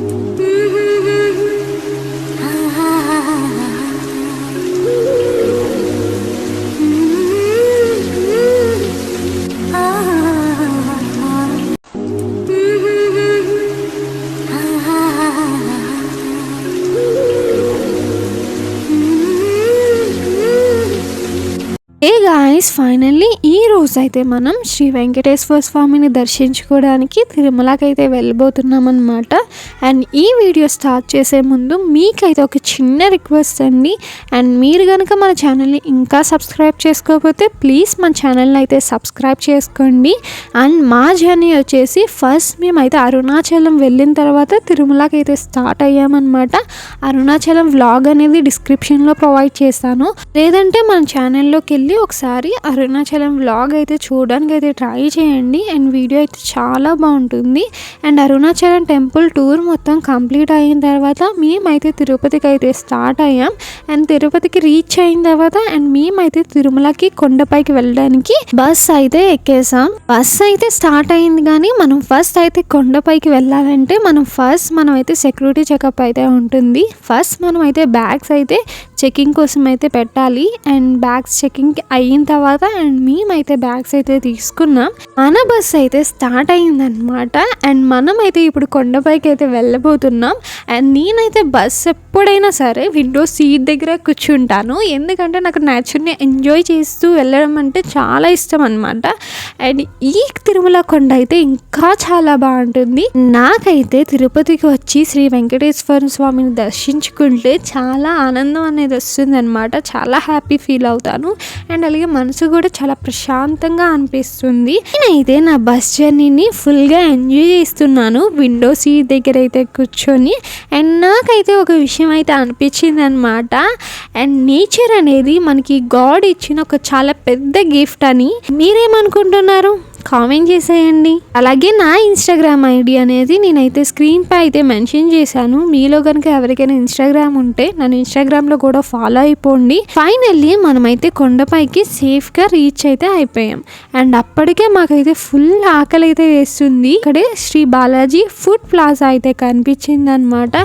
Ooh. Guys finally ఈ రోజు అయితే మనం శ్రీ వెంకటేశ్వర స్వామిని దర్శించుకోవడానికి తిరుమలకి అయితే వెళ్ళబోతున్నాం అనమాట అండ్ ఈ వీడియో స్టార్ట్ చేసే ముందు మీకైతే ఒక చిన్న రిక్వెస్ట్ అండి. అండ్ మీరు కనుక మన ఛానల్ని ఇంకా సబ్స్క్రైబ్ చేసుకోకపోతే ప్లీజ్ మన ఛానల్ని అయితే సబ్స్క్రైబ్ చేసుకోండి. అండ్ మా జర్నీ వచ్చేసి ఫస్ట్ మేమైతే అరుణాచలం వెళ్ళిన తర్వాత తిరుమలకి అయితే స్టార్ట్ అయ్యామన్నమాట. అరుణాచలం వ్లాగ్ అనేది డిస్క్రిప్షన్లో ప్రొవైడ్ చేస్తాను. లేదంటే మన ఛానల్లోకి వెళ్ళి ఒకసారి అరుణాచలం వ్లాగ్ అయితే చూడడానికి అయితే ట్రై చేయండి. అండ్ వీడియో అయితే చాలా బాగుంటుంది. అండ్ అరుణాచలం టెంపుల్ టూర్ మొత్తం కంప్లీట్ అయిన తర్వాత మేమైతే తిరుపతికి అయితే స్టార్ట్ అయ్యాం. అండ్ తిరుపతికి రీచ్ అయిన తర్వాత అండ్ మేమైతే తిరుమలకి కొండపైకి వెళ్ళడానికి బస్ అయితే ఎక్కేసాం బస్ అయితే స్టార్ట్ అయింది కానీ మనం ఫస్ట్ అయితే కొండపైకి వెళ్ళాలంటే మనం ఫస్ట్ మనం అయితే సెక్యూరిటీ చెకప్ అయితే ఉంటుంది. ఫస్ట్ మనం అయితే బ్యాగ్స్ అయితే చెకింగ్ కోసం అయితే పెట్టాలి. అండ్ బ్యాగ్స్ చెకింగ్ అయిన తర్వాత తర్వాత అండ్ మేమైతే బ్యాగ్స్ అయితే తీసుకున్నాం. మన బస్ అయితే స్టార్ట్ అయిందనమాట అండ్ మనమైతే ఇప్పుడు కొండపైకి అయితే వెళ్ళబోతున్నాం. అండ్ నేనైతే బస్ ఎప్పుడైనా సరే విండో సీట్ దగ్గర కూర్చుంటాను. ఎందుకంటే నాకు నేచర్ని ఎంజాయ్ చేస్తూ వెళ్ళడం అంటే చాలా ఇష్టం అనమాట అండ్ ఈ తిరుమల కొండ అయితే ఇంకా చాలా బాగుంటుంది. నాకైతే తిరుపతికి వచ్చి శ్రీ వెంకటేశ్వర స్వామిని దర్శించుకుంటే చాలా ఆనందం అనేది వస్తుంది అనమాట చాలా హ్యాపీ ఫీల్ అవుతాను. అండ్ అలాగే మనసు కూడా చాలా ప్రశాంతంగా అనిపిస్తుంది. నేనైతే నా బస్ జర్నీని ఫుల్గా ఎంజాయ్ చేస్తున్నాను. విండో సీట్ దగ్గర అయితే కూర్చొని అండ్ నాకైతే ఒక విషయం అయితే అనిపించింది అనమాట అండ్ నేచర్ అనేది మనకి గాడ్ ఇచ్చిన ఒక చాలా పెద్ద గిఫ్ట్ అని. మీరేమనుకుంటున్నారు? కామెంట్ చేసేయండి. అలాగే నా ఇన్స్టాగ్రామ్ ఐడి అనేది నేనైతే స్క్రీన్ పై అయితే మెన్షన్ చేశాను. మీలో కనుక ఎవరికైనా ఇన్స్టాగ్రామ్ ఉంటే నన్ను ఇన్స్టాగ్రామ్లో కూడా ఫాలో అయిపోండి. ఫైనల్లీ మనమైతే కొండపైకి సేఫ్గా రీచ్ అయితే అయిపోయాం. అండ్ అప్పటికే మాకైతే ఫుల్ ఆకలి అయితే వేస్తుంది. ఇక్కడే శ్రీ బాలాజీ ఫుడ్ ప్లాజా అయితే కనిపించింది అనమాట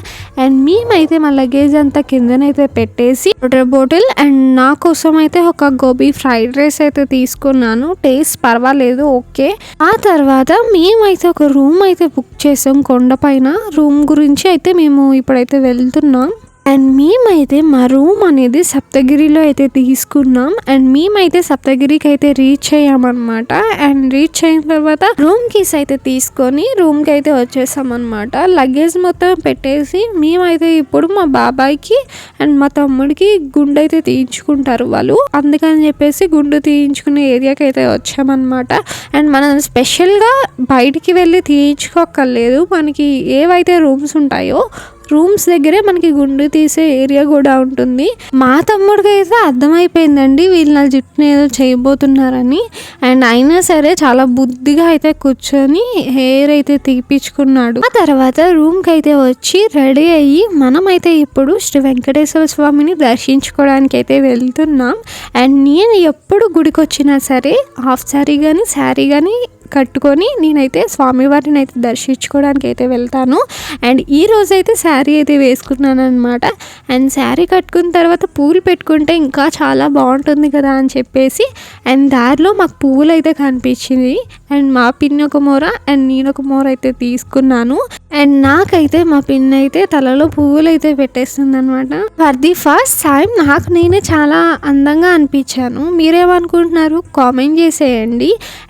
అండ్ మేమైతే మా లగేజ్ అంతా కిందనైతే పెట్టేసి వాటర్ బాటిల్ అండ్ నా కోసం అయితే ఒక గోబీ ఫ్రైడ్ రైస్ అయితే తీసుకున్నాను. టేస్ట్ పర్వాలేదు ఓకే ఓకే. ఆ తర్వాత మేమైతే ఒక రూమ్ అయితే బుక్ చేసాం కొండపైన. రూమ్ గురించి అయితే మేము ఇప్పుడైతే వెళ్తున్నాం. అండ్ మేమైతే మా రూమ్ అనేది సప్తగిరిలో అయితే తీసుకున్నాం. అండ్ మేమైతే సప్తగిరికి అయితే రీచ్ అయ్యామన్నమాట. అండ్ రీచ్ అయిన తర్వాత రూమ్ కీస్ అయితే తీసుకొని రూమ్కి అయితే వచ్చేసాం అనమాట లగేజ్ మొత్తం పెట్టేసి మేమైతే ఇప్పుడు మా బాబాయ్కి అండ్ మా తమ్ముడికి గుండె అయితే తీయించుకుంటారు వాళ్ళు. అందుకని చెప్పేసి గుండు తీయించుకునే ఏరియాకి అయితే వచ్చామన్నమాట. అండ్ మనం స్పెషల్గా బయటికి వెళ్ళి తీయించుకోక్కర్లేదు. మనకి ఏవైతే రూమ్స్ ఉంటాయో రూమ్స్ దగ్గరే మనకి గుండు తీసే ఏరియా కూడా ఉంటుంది. మా తమ్ముడికి అయితే అర్థమైపోయిందండి వీళ్ళు నా జుట్టుని ఏదో చేయబోతున్నారని. అండ్ అయినా సరే చాలా బుద్ధిగా అయితే కూర్చొని హెయిర్ అయితే తీపించుకున్నాడు ఆ తర్వాత రూమ్కి అయితే వచ్చి రెడీ అయ్యి మనమైతే ఇప్పుడు శ్రీ వెంకటేశ్వర స్వామిని దర్శించుకోవడానికి అయితే వెళ్తున్నాం. అండ్ నేను ఎప్పుడు గుడికి వచ్చినా సరే హాఫ్ శారీ కానీ శారీ కానీ కట్టుకొని నేనైతే స్వామివారిని అయితే దర్శించుకోవడానికి అయితే వెళ్తాను. అండ్ ఈ రోజైతే శారీ అయితే వేసుకున్నాను అనమాట అండ్ శారీ కట్టుకున్న తర్వాత పూలు పెట్టుకుంటే ఇంకా చాలా బాగుంటుంది కదా అని చెప్పేసి అండ్ దారిలో మాకు పువ్వులు అయితే కనిపించింది. అండ్ మా పిన్ ఒక మూర అండ్ నేను ఒక మూర అయితే తీసుకున్నాను. అండ్ నాకైతే మా పిన్ అయితే తలలో పువ్వులు అయితే పెట్టేస్తుంది అనమాట ఫర్ ది ఫస్ట్ టైం నాకు నేనే చాలా అందంగా అనిపించాను. మీరేమనుకుంటున్నారు? కామెంట్ చేసేయండి.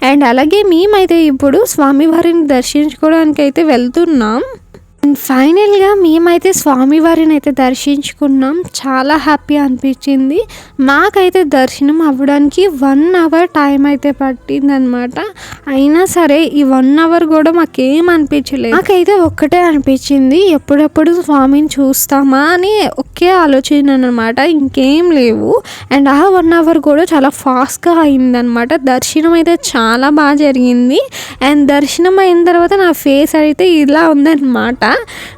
అండ్ అలాగే మేమైతే ఇప్పుడు స్వామివారిని దర్శించుకోవడానికి అయితే వెళ్తున్నాం. ఫైనల్గా మేమైతే స్వామివారిని అయితే దర్శించుకున్నాం. చాలా హ్యాపీ అనిపించింది. మాకైతే దర్శనం అవ్వడానికి వన్ అవర్ టైం అయితే పట్టిందనమాట అయినా సరే ఈ వన్ అవర్ కూడా మాకేం అనిపించలేదు. నాకైతే ఒక్కటే అనిపించింది. ఎప్పుడెప్పుడు స్వామిని చూస్తామా అని ఒకే ఆలోచన అనమాట ఇంకేం లేవు. అండ్ ఆ వన్ అవర్ కూడా చాలా ఫాస్ట్గా అయిందనమాట దర్శనం అయితే చాలా బాగా జరిగింది. అండ్ దర్శనం అయిన తర్వాత నా ఫేస్ అయితే ఇలా ఉందన్నమాట.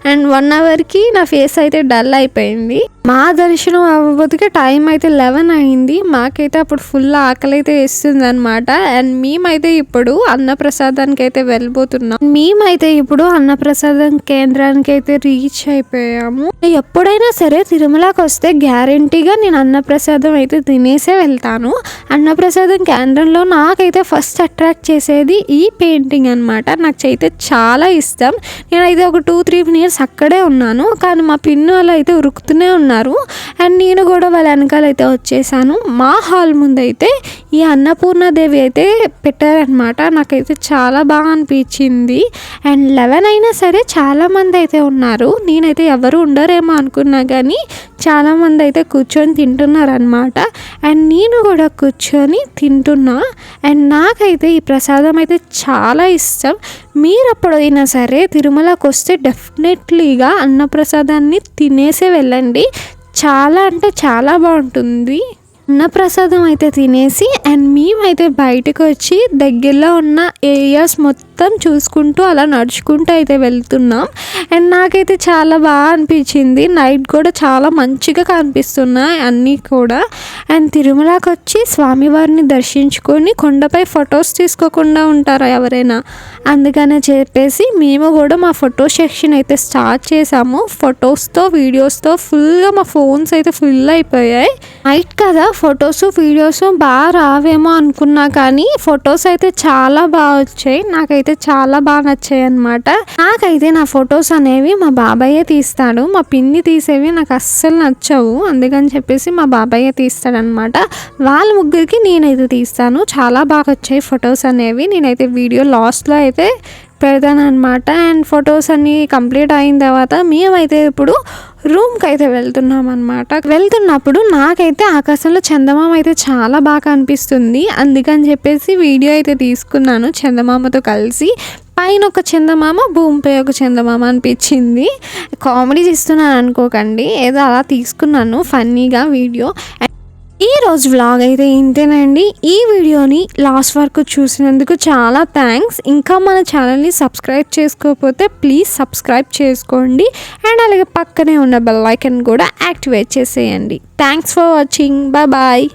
అండ్ వన్ అవర్కి నా ఫేస్ అయితే డల్ అయిపోయింది. మా దర్శనం అవ్వబోతుకే టైం అయితే లెవెన్ అయింది. మాకైతే అప్పుడు ఫుల్ ఆకలి అయితే వేస్తుంది అనమాట అండ్ మేమైతే ఇప్పుడు అన్నప్రసాదానికి అయితే వెళ్ళిపోతున్నాం మేమైతే ఇప్పుడు అన్నప్రసాదం కేంద్రానికి అయితే రీచ్ అయిపోయాము. ఎప్పుడైనా సరే తిరుమలకి వస్తే గ్యారంటీగా నేను అన్నప్రసాదం అయితే తినేసే వెళ్తాను. అన్నప్రసాదం కేంద్రంలో నాకైతే ఫస్ట్ అట్రాక్ట్ చేసేది ఈ పెయింటింగ్ అనమాట నాకు అయితే చాలా ఇష్టం. నేనైతే ఒక టూ త్రీ మినిట్స్ అక్కడే ఉన్నాను. కానీ మా పిన్ను వాళ్ళు అయితే ఉరుకుతూనే ఉన్నారు. అండ్ నేను కూడా వాళ్ళ వెనకాల అయితే వచ్చేసాను. మా హాల్ ముందు అయితే ఈ అన్నపూర్ణదేవి అయితే పెట్టారనమాట నాకైతే చాలా బాగా అనిపించింది. అండ్ లెవెన్ అయినా సరే చాలామంది అయితే ఉన్నారు. నేనైతే ఎవరు ఉండరేమో అనుకున్నా కానీ చాలామంది అయితే కూర్చొని తింటున్నారనమాట అండ్ నేను కూడా కూర్చొని తింటున్నా. అండ్ నాకైతే ఈ ప్రసాదం అయితే చాలా ఇష్టం. మీరు అప్పుడైనా సరే తిరుమలకి వస్తే డెఫినెట్లీగా అన్నప్రసాదాన్ని తినేసే వెళ్ళండి. చాలా అంటే చాలా బాగుంటుంది. అన్నప్రసాదం అయితే తినేసి అండ్ మేమైతే బయటకు వచ్చి దగ్గరలో ఉన్న ఏరియాస్ మొత్తం మొత్తం చూసుకుంటూ అలా నడుచుకుంటూ అయితే వెళ్తున్నాం. అండ్ నాకైతే చాలా బాగా అనిపించింది. నైట్ కూడా చాలా మంచిగా కనిపిస్తున్నాయి అన్నీ కూడా. అండ్ తిరుమలకి వచ్చి స్వామివారిని దర్శించుకొని కొండపై ఫొటోస్ తీసుకోకుండా ఉంటారా ఎవరైనా? అందుకనే చెప్పేసి మేము కూడా మా ఫోటో సెక్షన్ అయితే స్టార్ట్ చేసాము. ఫొటోస్తో వీడియోస్తో ఫుల్గా మా ఫోన్స్ అయితే ఫుల్ అయిపోయాయి. నైట్ కదా ఫొటోస్ వీడియోస్ బాగా రావేమో అనుకున్నా కానీ ఫొటోస్ అయితే చాలా బాగా వచ్చాయి. నాకైతే చాలా బాగా నచ్చాయి అనమాట నాకైతే నా ఫొటోస్ అనేవి మా బాబాయే తీస్తాడు. మా పిన్ని తీసేవి నాకు అస్సలు నచ్చవు. అందుకని చెప్పేసి మా బాబాయే తీస్తాడనమాట వాళ్ళ ముగ్గురికి నేనైతే తీస్తాను. చాలా బాగా వచ్చాయి ఫొటోస్ అనేవి. నేనైతే వీడియో లాస్ట్లో అయితే పెడతాను అనమాట అండ్ ఫొటోస్ అన్నీ కంప్లీట్ అయిన తర్వాత మేమైతే ఇప్పుడు రూమ్కి అయితే వెళ్తున్నాం అనమాట వెళ్తున్నప్పుడు నాకైతే ఆకాశంలో చందమామ అయితే చాలా బాగా అనిపిస్తుంది అందుకని చెప్పేసి వీడియో అయితే తీసుకున్నాను చందమామతో కలిసి. పైన ఒక చందమామ భూమిపై ఒక చందమామ అనిపించింది. కామెడీ చేస్తున్నాను అనుకోకండి. ఏదో అలా తీసుకున్నాను ఫన్నీగా వీడియో. ఈ రోజు వ్లాగ్ అయితే ఇంతేనండి ఈ వీడియోని లాస్ట్ వరకు చూసినందుకు చాలా థ్యాంక్స్ ఇంకా మన ఛానల్ని సబ్స్క్రైబ్ చేసుకోకపోతే ప్లీజ్ సబ్స్క్రైబ్ చేసుకోండి. అండ్ అలాగే పక్కనే ఉన్న బెల్ ఐకన్ కూడా యాక్టివేట్ చేసేయండి. Thanks for watching bye bye